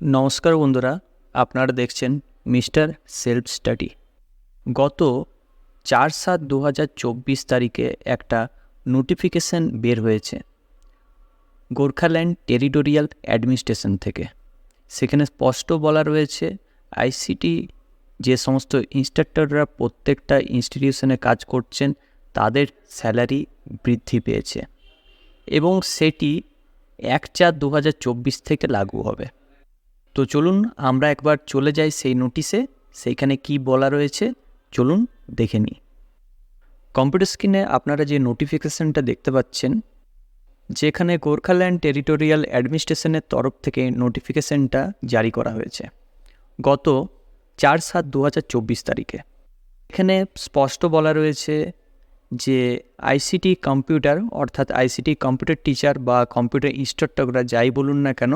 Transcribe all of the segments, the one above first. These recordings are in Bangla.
নমস্কার বন্ধুরা, আপনারা দেখছেন মিস্টার সেলফ স্টাডি। গত চার সাত দু হাজার চব্বিশ তারিখে একটা নোটিফিকেশন বের হয়েছে গোর্খাল্যান্ড টেরিটোরিয়াল অ্যাডমিনিস্ট্রেশন থেকে। সেখানে স্পষ্ট বলা রয়েছে, আইসিটি যে সমস্ত ইনস্ট্রাক্টররা প্রত্যেকটা ইনস্টিটিউশনে কাজ করছেন, তাদের স্যালারি বৃদ্ধি পেয়েছে এবং সেটি এক চার দু থেকে লাগু হবে। তো চলুন আমরা একবার চলে যাই সেই নোটিশে, সেইখানে কি বলা রয়েছে। চলুন দেখে নিই। কম্পিউটার স্ক্রিনে আপনারা যে নোটিফিকেশনটা দেখতে পাচ্ছেন, যেখানে গোর্খাল্যান্ড টেরিটোরিয়াল অ্যাডমিনিস্ট্রেশনের তরফ থেকে নোটিফিকেশনটা জারি করা হয়েছে, গত চার সাত দু তারিখে। এখানে স্পষ্ট বলা রয়েছে যে আইসিটি কম্পিউটার, অর্থাৎ আইসিটি কম্পিউটার টিচার বা কম্পিউটার ইনস্ট্রাক্টররা যাই বলুন না কেন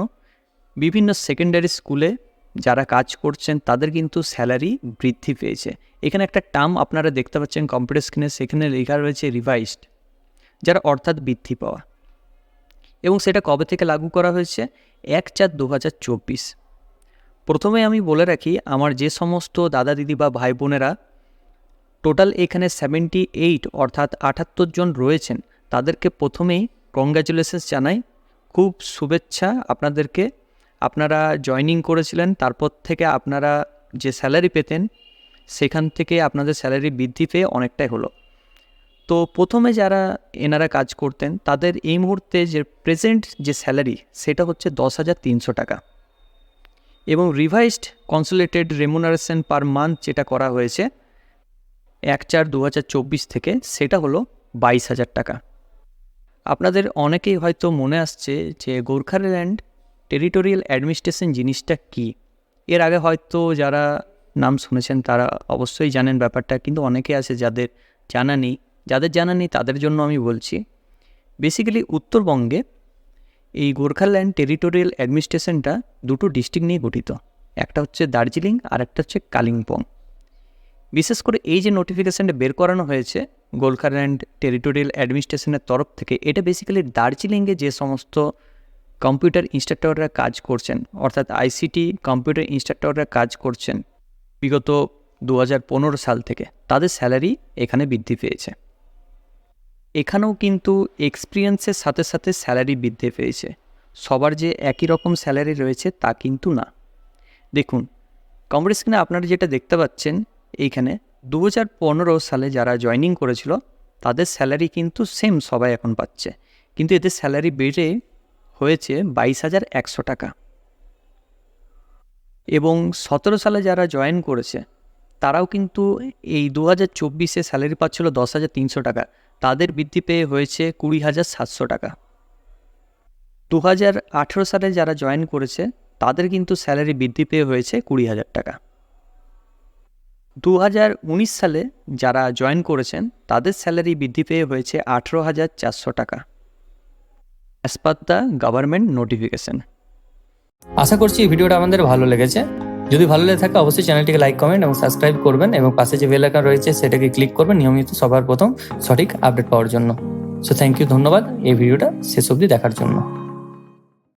বিভিন্ন সেকেন্ডারি স্কুলে যারা কাজ করছেন, তাদের কিন্তু স্যালারি বৃদ্ধি পেয়েছে। এখানে একটা টার্ম আপনারা দেখতে পাচ্ছেন কম্পিউটার স্ক্রিনে সেখানে লেখা রয়েছে রিভাইসড যারা অর্থাৎ বৃদ্ধি পাওয়া। এবং সেটা কবে থেকে লাগু করা হয়েছে? এক চার দু হাজার চব্বিশ। প্রথমে আমি বলে রাখি, আমার যে সমস্ত দাদা দিদি বা ভাই বোনেরা টোটাল এখানে সেভেন্টি এইট অর্থাৎ আটাত্তর জন রয়েছেন, তাদেরকে প্রথমেই কংগ্র্যাচুলেশনস জানাই। খুব শুভেচ্ছা আপনাদেরকে। আপনারা জয়নিং করেছিলেন, তারপর থেকে আপনারা যে স্যালারি পেতেন, সেখান থেকে আপনাদের স্যালারি বৃদ্ধি পেয়ে অনেকটাই হলো। তো প্রথমে যারা এনারা কাজ করতেন, তাদের এই মুহূর্তে যে প্রেজেন্ট যে স্যালারি সেটা হচ্ছে দশ হাজার তিনশো টাকা। এবং revised consolidated remuneration per month যেটা করা হয়েছে, এক চার দু থেকে, সেটা হলো বাইশ হাজার টাকা। আপনাদের অনেকেই হয়তো মনে আসছে যে গোর্খাল্যান্ড টেরিটোরিয়াল অ্যাডমিনিস্ট্রেশন জিনিসটা কী? এর আগে হয়তো যারা নাম শুনেছেন তারা অবশ্যই জানেন ব্যাপারটা, কিন্তু অনেকে আছে যাদের জানা নেই। যাদের জানা নেই তাদের জন্য আমি বলছি বেসিক্যালি উত্তরবঙ্গে এই গোর্খাল্যান্ড টেরিটোরিয়াল অ্যাডমিনিস্ট্রেশনটা দুটো ডিস্ট্রিক্ট নিয়ে গঠিত। একটা হচ্ছে দার্জিলিং আর একটা হচ্ছে কালিম্পং। বিশেষ করে এই যে নোটিফিকেশানটা বের করানো হয়েছে গোর্খাল্যান্ড টেরিটোরিয়াল অ্যাডমিনিস্ট্রেশনের তরফ থেকে, এটা বেসিক্যালি দার্জিলিংয়ে যে সমস্ত কম্পিউটার ইনস্ট্রাক্টররা কাজ করছেন, অর্থাৎ আইসিটি কম্পিউটার ইনস্ট্রাক্টররা কাজ করছেন বিগত দু হাজার পনেরো সাল থেকে। তাদের স্যালারি এখানে বৃদ্ধি পেয়েছে। এখানেও কিন্তু এক্সপিরিয়েন্সের সাথে সাথে স্যালারি বৃদ্ধি পেয়েছে। সবার যে একই রকম স্যালারি রয়েছে তা কিন্তু না। দেখুন কম্পিউটার স্ক্রিনে আপনারা যেটা দেখতে পাচ্ছেন, এইখানে দু হাজার পনেরো সালে যারা জয়নিং করেছিল, তাদের স্যালারি কিন্তু সেম সবাই এখন পাচ্ছে। কিন্তু এদের স্যালারি বেড়ে হয়েছে বাইশ হাজার একশো টাকা। এবং সতেরো সালে যারা জয়েন করেছে, তারাও কিন্তু এই দু হাজার চব্বিশে স্যালারি পাচ্ছিল দশ হাজার তিনশো টাকা। তাদের বৃদ্ধি পেয়ে হয়েছে কুড়ি হাজার সাতশো টাকা। দু হাজার আঠেরো সালে যারা জয়েন করেছে, তাদের কিন্তু স্যালারি বৃদ্ধি পেয়ে হয়েছে কুড়ি হাজার টাকা। দু হাজার উনিশ সালে যারা জয়েন করেছেন, তাদের স্যালারি বৃদ্ধি পেয়ে হয়েছে আঠেরো হাজার চারশো টাকা। As per the government notification আশা করছি এই ভিডিওটা আমাদের ভালো লেগেছে। যদি ভালো লেগে থাকে, অবশ্যই চ্যানেলটিকে লাইক কমেন্ট এবং সাবস্ক্রাইব করবেন এবং পাশে যে বেল আইকন রয়েছে, সেটাকে ক্লিক করবেন নিয়মিত সবার প্রথম সঠিক আপডেট পাওয়ার জন্য। সো থ্যাংক ইউ ধন্যবাদ। এই ভিডিওটা শেষ অবধি দেখার জন্য।